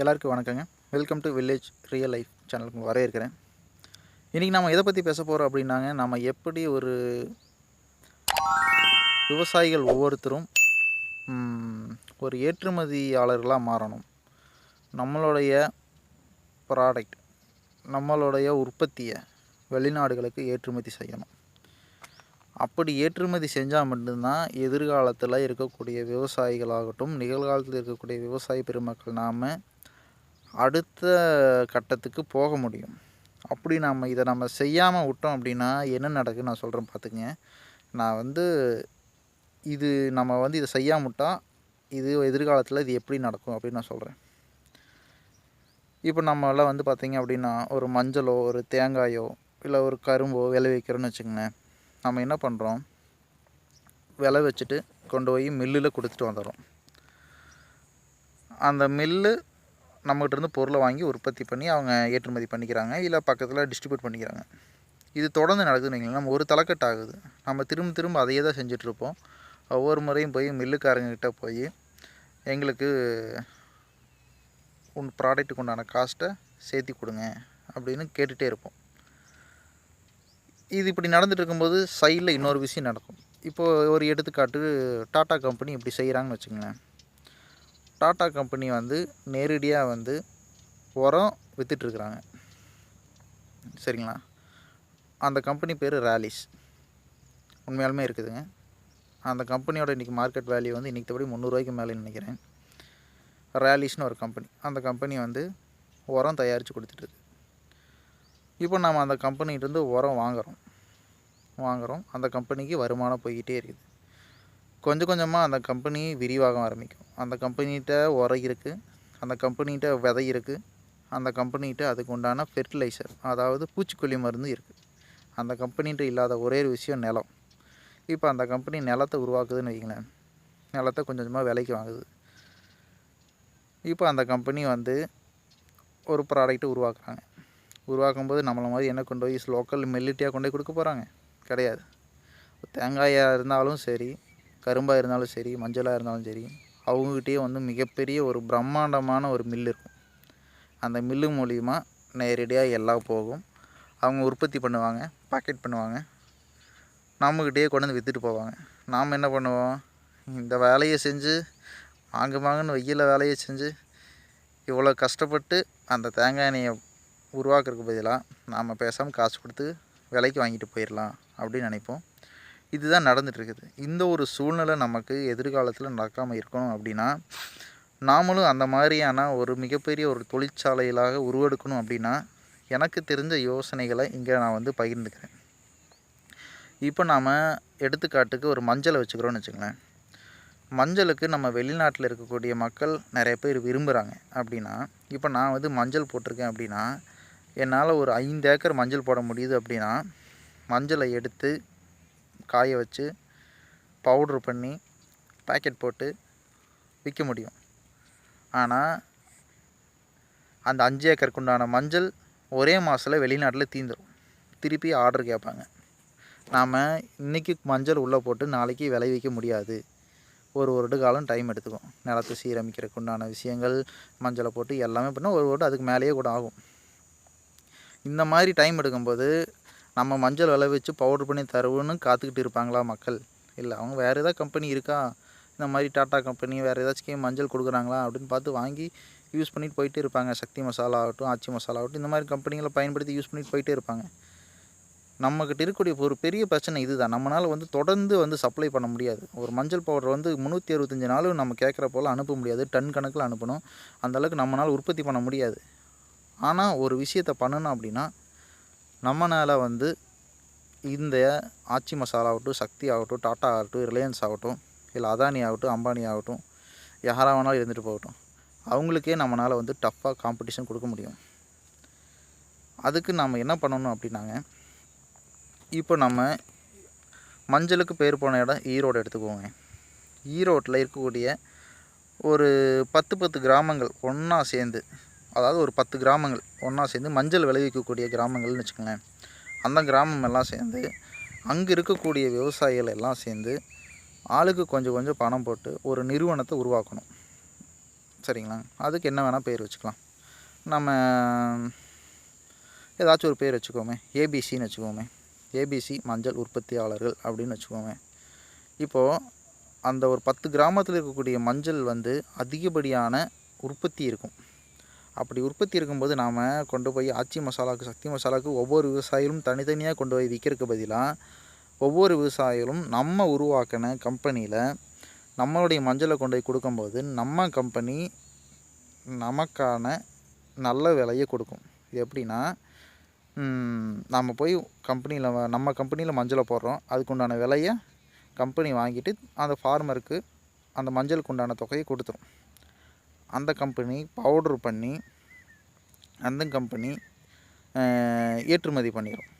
எல்லாருக்கும் வணக்கங்க. Welcome to village real life சேனலுக்கு வரவேற்கிறேன். இன்றைக்கி நம்ம எதை பற்றி பேச போகிறோம் அப்படின்னாங்க நம்ம எப்படி ஒரு விவசாயிகள் ஒவ்வொருத்தரும் ஒரு ஏற்றுமதியாளர்களாக மாறணும். நம்மளுடைய ப்ராடக்ட் நம்மளுடைய உற்பத்தியை வெளிநாடுகளுக்கு ஏற்றுமதி செய்யணும். அப்படி ஏற்றுமதி செஞ்சால் மட்டும்தான் எதிர்காலத்தில் இருக்கக்கூடிய விவசாயிகளாகட்டும் நிகழ்காலத்தில் இருக்கக்கூடிய விவசாய பெருமக்கள் நாம் அடுத்த கட்டத்துக்கு போக முடியும். அப்படி நாம் இதை நம்ம செய்யாமல் விட்டோம் அப்படின்னா என்ன நடக்குன்னு நான் சொல்கிறேன் பார்த்துங்க. நான் வந்து இது நம்ம வந்து இதை செய்யாமல் விட்டா இது எதிர்காலத்தில் இது எப்படி நடக்கும் அப்படின்னு நான் சொல்கிறேன் இப்போ நம்மளாம் வந்து பார்த்திங்க அப்படின்னா ஒரு மஞ்சளோ ஒரு தேங்காயோ இல்லை ஒரு கரும்போ விளை வைக்கிறோன்னு வச்சுக்கோங்களேன். நம்ம என்ன பண்ணுறோம் விளை வச்சுட்டு கொண்டு போய் மில்லில் கொடுத்துட்டு வந்துடுறோம். அந்த மில்லு நம்மகிட்டருந்து பொருளை வாங்கி உற்பத்தி பண்ணி அவங்க ஏற்றுமதி பண்ணிக்கிறாங்க இல்லை பக்கத்தில் டிஸ்ட்ரிபியூட் பண்ணிக்கிறாங்க. இது தொடர்ந்து நடக்குதுன்னு வைங்களேன். நம்ம ஒரு தலைக்கட்டு ஆகுது. நம்ம திரும்ப திரும்ப அதையே தான் செஞ்சிட்ருப்போம் ஒவ்வொரு முறையும் போய் மில்லுக்காரங்கக்கிட்ட போய் எங்களுக்கு உன் ப்ராடக்ட்டுக்கு உண்டான காஸ்ட்டை சேர்த்தி கொடுங்க அப்படின்னு கேட்டுகிட்டே இருப்போம். இது இப்படி நடந்துட்டு இருக்கும்போது சைடில் இன்னொரு விஷயம் நடக்கும். இப்போது ஒரு எடுத்துக்காட்டு டாட்டா கம்பெனி இப்படி செய்கிறாங்கன்னு வச்சுங்களேன் டாட்டா கம்பெனி வந்து நேரடியாக வந்து உரம் விற்றுட்ருக்குறாங்க சரிங்களா? அந்த கம்பெனி பேர் ரேலிஸ் உண்மையாலுமே இருக்குதுங்க. அந்த கம்பெனியோட இன்றைக்கி மார்க்கெட் வேல்யூ வந்து இன்றைக்கி தப்படி முந்நூறுரூவாய்க்கு மேலே நினைக்கிறேன். ரேலிஸ்னு ஒரு கம்பெனி. அந்த கம்பெனி வந்து உரம் தயாரித்து கொடுத்துட்ருக்கு. இப்போ நாம் அந்த கம்பெனிகிட்டேருந்து உரம் வாங்குகிறோம் வாங்குகிறோம் அந்த கம்பெனிக்கு வருமானம் போய்கிட்டே இருக்குது. கொஞ்சம் கொஞ்சமாக அந்த கம்பெனி விரிவாக ஆரம்பிக்கும். அந்த கம்பெனிகிட்ட உரை இருக்குது அந்த கம்பெனிகிட்ட விதை இருக்குது அந்த கம்பெனிகிட்ட அதுக்கு உண்டான ஃபெர்டிலைசர் அதாவது பூச்சிக்கொல்லி மருந்து இருக்குது அந்த கம்பெனிகிட்ட இல்லாத ஒரே ஒரு விஷயம் நிலம். இப்போ அந்த கம்பெனி நிலத்தை உருவாக்குதுன்னு வைங்களேன். நிலத்தை கொஞ்சம் கொஞ்சமாக விலைக்கு வாங்குது. இப்போ அந்த கம்பெனி வந்து ஒரு ப்ராடக்ட்டை உருவாக்குறாங்க. உருவாக்கும்போது நம்மளை மாதிரி என்ன கொண்டு போய் லோக்கல் மெல்லிட்டியாக கொண்டு போய் கொடுக்க போகிறாங்க கிடையாது. தேங்காயாக இருந்தாலும் சரி கரும்பாக இருந்தாலும் சரி மஞ்சளாக இருந்தாலும் சரி அவங்கக்கிட்டேயே வந்து மிகப்பெரிய ஒரு பிரம்மாண்டமான ஒரு மில் இருக்கும். அந்த மில்லு மூலிமா நேரடியாக எல்லாம் போகும். அவங்க உற்பத்தி பண்ணுவாங்க பாக்கெட் பண்ணுவாங்க. நம்மக்கிட்டேயே கொண்டு வந்து விற்றுட்டு போவாங்க. நாம் என்ன பண்ணுவோம்? இந்த வேலையை செஞ்சு மாங்கு மாங்குன்னு வெயில வேலையை செஞ்சு இவ்வளோ கஷ்டப்பட்டு அந்த தேங்காய் எண்ணெயை உருவாக்குறதுக்கு பதிலாக நாம் பேசாமல் காசு கொடுத்து விலைக்கு வாங்கிட்டு போயிடலாம் அப்படின்னு நினைப்போம். இதுதான் நடந்துகிட்ருக்குது. இந்த ஒரு சூழ்நிலை நமக்கு எதிர்காலத்தில் நடக்காமல் இருக்கணும் அப்படின்னா நாமளும் அந்த மாதிரியான ஒரு மிகப்பெரிய ஒரு தொழிற்சாலைகளாக உருவெடுக்கணும் அப்படின்னா எனக்கு தெரிஞ்ச யோசனைகளை இங்கே நான் வந்து பகிர்ந்துக்கிறேன். இப்போ நாம் எடுத்துக்காட்டுக்கு ஒரு மஞ்சளை வச்சுக்கிறோன்னு வச்சுங்களேன் மஞ்சளுக்கு நம்ம வெளிநாட்டில் இருக்கக்கூடிய மக்கள் நிறைய பேர் விரும்புகிறாங்க அப்படின்னா இப்போ நான் வந்து மஞ்சள் போட்டிருக்கேன் அப்படின்னா என்னால் ஒரு ஐந்து ஏக்கர் மஞ்சள் போட முடியுது அப்படின்னா மஞ்சளை எடுத்து காய வச்சு பவுட்ரு பண்ணி பேக்கெட் போட்டு விற்க முடியும். ஆனால் அந்த அஞ்சு ஏக்கருக்கு உண்டான மஞ்சள் ஒரே மாதத்தில் வெளிநாட்டில் தீந்துடும் திருப்பி ஆர்டர் கேட்பாங்க. நாம் இன்றைக்கி மஞ்சள் உள்ளே போட்டு நாளைக்கு விளைவிக்க முடியாது. ஒரு வருட காலம் டைம் எடுத்துக்கும். நிலத்தை சீரமைக்கிறதுக்கு உண்டான விஷயங்கள் மஞ்சளை போட்டு எல்லாமே பண்ணால் ஒரு வருடம் அதுக்கு மேலேயே கூட ஆகும். இந்த மாதிரி டைம் எடுக்கும்போது நம்ம மஞ்சள் விளைவிச்சு பவுடர் பண்ணி தருவோன்னு காத்துக்கிட்டு இருப்பாங்களா மக்கள்? இல்லை அவங்க வேறு ஏதாவது கம்பெனி இருக்கா? இந்த மாதிரி டாட்டா கம்பெனி வேறு ஏதாச்சும் மஞ்சள் கொடுக்குறாங்களா? அப்படின்னு பார்த்து வாங்கி யூஸ் பண்ணிட்டு போயிட்டே இருப்பாங்க. சக்தி மசாலா ஆகட்டும் ஆச்சி மசாலா ஆகட்டும் இந்த மாதிரி கம்பெனிகளை பயன்படுத்தி யூஸ் பண்ணிட்டு போயிட்டே இருப்பாங்க. நம்மக்கிட்ட இருக்கக்கூடிய ஒரு பெரிய பிரச்சனை இதுதான். நம்மளால் வந்து தொடர்ந்து வந்து சப்ளை பண்ண முடியாது. ஒரு மஞ்சள் பவுடர் வந்து முந்நூற்றி அறுபத்தஞ்சு நாள் நம்ம கேட்குற போல் அனுப்ப முடியாது. டன் கணக்கில் அனுப்பணும். அந்த அளவுக்கு நம்மளால் உற்பத்தி பண்ண முடியாது. ஆனால் ஒரு விஷயத்தை பண்ணணும் அப்படின்னா நம்மனால் வந்து இந்த ஆச்சி மசாலா ஆகட்டும் சக்தி ஆகட்டும் டாட்டா ஆகட்டும் ரிலையன்ஸ் ஆகட்டும் இல்லை அதானி ஆகட்டும் அம்பானி ஆகட்டும் யாராக வேணாலும் இருந்துட்டு போகட்டும். அவங்களுக்கே நம்மளால் வந்து டஃப்பாக காம்படிஷன் கொடுக்க முடியும். அதுக்கு நம்ம என்ன பண்ணணும் அப்படின்னாங்க இப்போ நம்ம மஞ்சளுக்கு பேர் போன இடம் ஈரோடு எடுத்துக்குவோங்க ஈரோட்டில் இருக்கக்கூடிய ஒரு பத்து பத்து கிராமங்கள் ஒன்றா சேர்ந்து அதாவது ஒரு பத்து கிராமங்கள் ஒன்றா சேர்ந்து மஞ்சள் விளைவிக்கக்கூடிய கிராமங்கள்னு வச்சுக்கோங்களேன். அந்த கிராமம் எல்லாம் சேர்ந்து அங்கே இருக்கக்கூடிய விவசாயிகள் எல்லாம் சேர்ந்து ஆளுக்கு கொஞ்சம் கொஞ்சம் பணம் போட்டு ஒரு நிறுவனத்தை உருவாக்கணும். சரிங்களா? அதுக்கு என்ன வேணால் பேர் வச்சுக்கலாம். நம்ம ஏதாச்சும் ஒரு பேர் வச்சுக்கோமே. ஏபிசின்னு வச்சுக்கோமே. ஏபிசி மஞ்சள் உற்பத்தியாளர்கள் அப்படின்னு வச்சுக்கோமே. இப்போது அந்த ஒரு பத்து கிராமத்தில் இருக்கக்கூடிய மஞ்சள் வந்து அதிகப்படியான உற்பத்தி இருக்கும். அப்படி உற்பத்தி இருக்கும்போது நாம் கொண்டு போய் ஆச்சி மசாலாவுக்கு சக்தி மசாலாவுக்கு ஒவ்வொரு விவசாயிகளும் தனித்தனியாக கொண்டு போய் விற்கிறதுக்கு பதிலாக ஒவ்வொரு விவசாயிகளும் நம்ம உருவாக்கின கம்பெனியில் நம்மளுடைய மஞ்சளை கொண்டு போய் கொடுக்கும்போது நம்ம கம்பெனி நமக்கான நல்ல விலையை கொடுக்கும். இது எப்படின்னா நம்ம போய் கம்பெனியில் நம்ம கம்பெனியில் மஞ்சளை போடுறோம். அதுக்கு உண்டான விலையை கம்பெனி வாங்கிட்டு அந்த ஃபார்மருக்கு அந்த மஞ்சளுக்கு உண்டான தொகையை கொடுத்துரும். அந்த கம்பெனி பவுட்ரு பண்ணி அந்த கம்பெனி ஏற்றுமதி பண்ணிடும்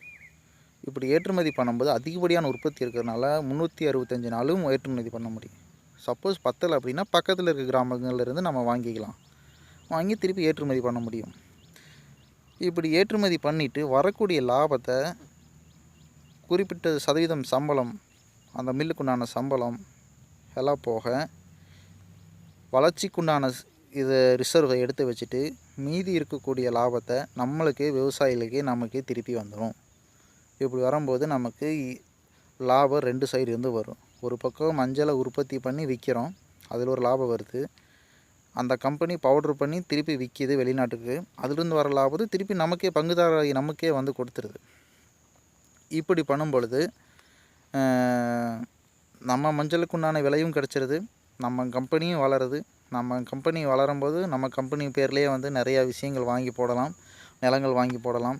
இப்படி ஏற்றுமதி பண்ணும்போது அதிகப்படியான உற்பத்தி இருக்கிறதுனால முந்நூற்றி அறுபத்தஞ்சு நாளும் ஏற்றுமதி பண்ண முடியும். சப்போஸ் பத்தலை அப்படின்னா பக்கத்தில் இருக்க கிராமங்கள்லேருந்து நம்ம வாங்கிக்கலாம். வாங்கி திருப்பி ஏற்றுமதி பண்ண முடியும். இப்படி ஏற்றுமதி பண்ணிவிட்டு வரக்கூடிய லாபத்தை குறிப்பிட்ட சதவீதம் சம்பளம் அந்த மில்லுக்குண்டான சம்பளம் எல்லாம் போக வளர்ச்சிக்குண்டான இதை ரிசர்வை எடுத்து வச்சுட்டு மீதி இருக்கக்கூடிய லாபத்தை நம்மளுக்கு விவசாயிகளுக்கே நமக்கு திருப்பி வந்துடும் இப்படி வரும்போது நமக்கு லாபம் ரெண்டு சைடு இருந்து வரும். ஒரு பக்கம் மஞ்சளை உற்பத்தி பண்ணி விற்கிறோம் அதில் ஒரு லாபம் வருது. அந்த கம்பெனி பவுட்ரு பண்ணி திருப்பி விற்கிது வெளிநாட்டுக்கு. அதுலேருந்து வர லாபத்தை திருப்பி நமக்கே பங்குதாரராகி நமக்கே வந்து கொடுத்துருது. இப்படி பண்ணும் பொழுது நம்ம மஞ்சளுக்கு உண்டான விலையும் கிடச்சிருது. நம்ம கம்பெனியும் வளருது. நம்ம கம்பெனி வளரும்போது நம்ம கம்பெனி பேர்லேயே வந்து நிறையா விஷயங்கள் வாங்கி போடலாம் நிலங்கள் வாங்கி போடலாம்.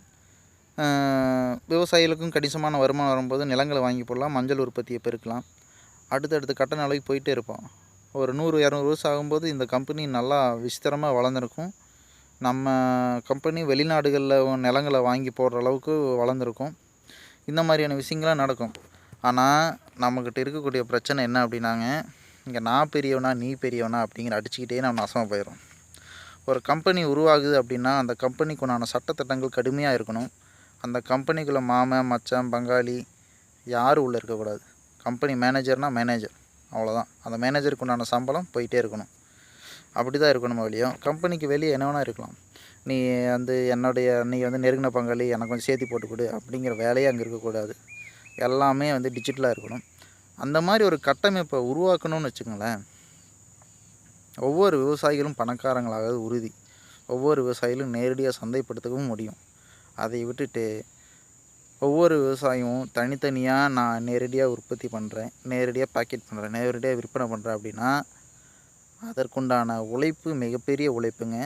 விவசாயிகளுக்கும் கணிசமான வருமானம் வரும்போது நிலங்களை வாங்கி போடலாம் மஞ்சள் உற்பத்தியை பெருக்கலாம். அடுத்தடுத்து கட்ட நிலைக்கு போயிட்டே இருப்போம். ஒரு நூறு இரநூறு வருஷம் ஆகும்போது இந்த கம்பெனி நல்லா விஸ்தரமாக வளர்ந்துருக்கும். நம்ம கம்பெனி வெளிநாடுகளில் நிலங்களை வாங்கி போடுற அளவுக்கு வளர்ந்துருக்கும். இந்த மாதிரியான விஷயங்கள்லாம் நடக்கும். ஆனால் நம்மக்கிட்ட இருக்கக்கூடிய பிரச்சனை என்ன அப்படின்னாங்க இங்கே நான் பெரியவனா நீ பெரியவனா அப்படிங்கிற அடிச்சுக்கிட்டே நம்ம நாசமாக போயிடும் ஒரு கம்பெனி உருவாகுது அப்படின்னா அந்த கம்பெனிக்கு உண்டான சட்டத்திட்டங்கள் கடுமையாக இருக்கணும். அந்த கம்பெனிக்குள்ளே மாமன் மச்சான் பங்காளி யாரும் உள்ளே இருக்கக்கூடாது. கம்பெனி மேனேஜர்னால் மேனேஜர் அவ்வளோதான் அந்த மேனேஜருக்கு உண்டான சம்பளம் போயிட்டே இருக்கணும். அப்படி தான் இருக்கணும் வழியும் கம்பெனிக்கு வெளியே என்ன வேணால் இருக்கலாம். நீ வந்து என்னுடைய நீ வந்து நெருங்கின பங்காளி எனக்கு கொஞ்சம் சேர்த்தி போட்டு கொடு அப்படிங்கிற வேலையே அங்கே இருக்கக்கூடாது. எல்லாமே வந்து டிஜிட்டலாக இருக்கணும். அந்த மாதிரி ஒரு கட்டமைப்பை உருவாக்கணும்னு வச்சுக்கோங்களேன். ஒவ்வொரு விவசாயிகளும் பணக்காரங்களாக உறுதி. ஒவ்வொரு விவசாயிகளும் நேரடியாக சந்தைப்படுத்தவும் முடியும். அதை விட்டுட்டு ஒவ்வொரு விவசாயியும் தனித்தனியாக நான் நேரடியாக உற்பத்தி பண்ணுறேன் நேரடியாக பாக்கெட் பண்ணுறேன் நேரடியாக விற்பனை பண்ணுறேன் அப்படின்னா அதற்குண்டான உழைப்பு மிகப்பெரிய உழைப்புங்க.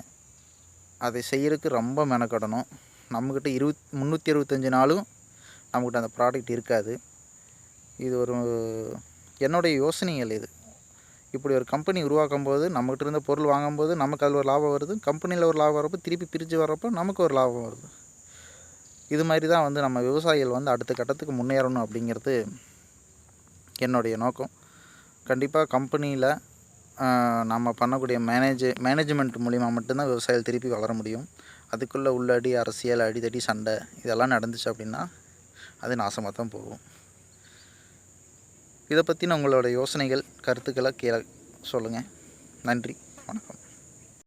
அதை செய்கிறதுக்கு ரொம்ப மெனக்கடணும். நம்மக்கிட்ட இருபத் முந்நூற்றி அறுபத்தஞ்சி நாளும் நம்மக்கிட்ட அந்த ப்ராடக்ட் இருக்காது. இது ஒரு என்னுடைய யோசனைகள் இது. இப்படி ஒரு கம்பெனி உருவாக்கும் போது நம்மகிட்ட இருந்த பொருள் வாங்கும்போது நமக்கு அதில் ஒரு லாபம் வருது. கம்பெனியில் ஒரு லாபம் வரப்போ திருப்பி பிரித்து வர்றப்போ நமக்கு ஒரு லாபம் வருது. இது மாதிரி தான் வந்து நம்ம விவசாயிகள் வந்து அடுத்த கட்டத்துக்கு முன்னேறணும் அப்படிங்கிறது என்னுடைய நோக்கம். கண்டிப்பாக கம்பெனியில் நம்ம பண்ணக்கூடிய மேனேஜ் மேனேஜ்மெண்ட் மூலிமா மட்டும்தான் விவசாயிகள் திருப்பி வளர முடியும். அதுக்குள்ளே உள்ளடி அரசியல் அடிதடி சண்டை இதெல்லாம் நடந்துச்சு அப்படின்னா அது நாசமாக தான் போகும். இதை பற்றின உங்களோட யோசனைகள் கருத்துக்களை கீழே சொல்லுங்கள் நன்றி. வணக்கம்.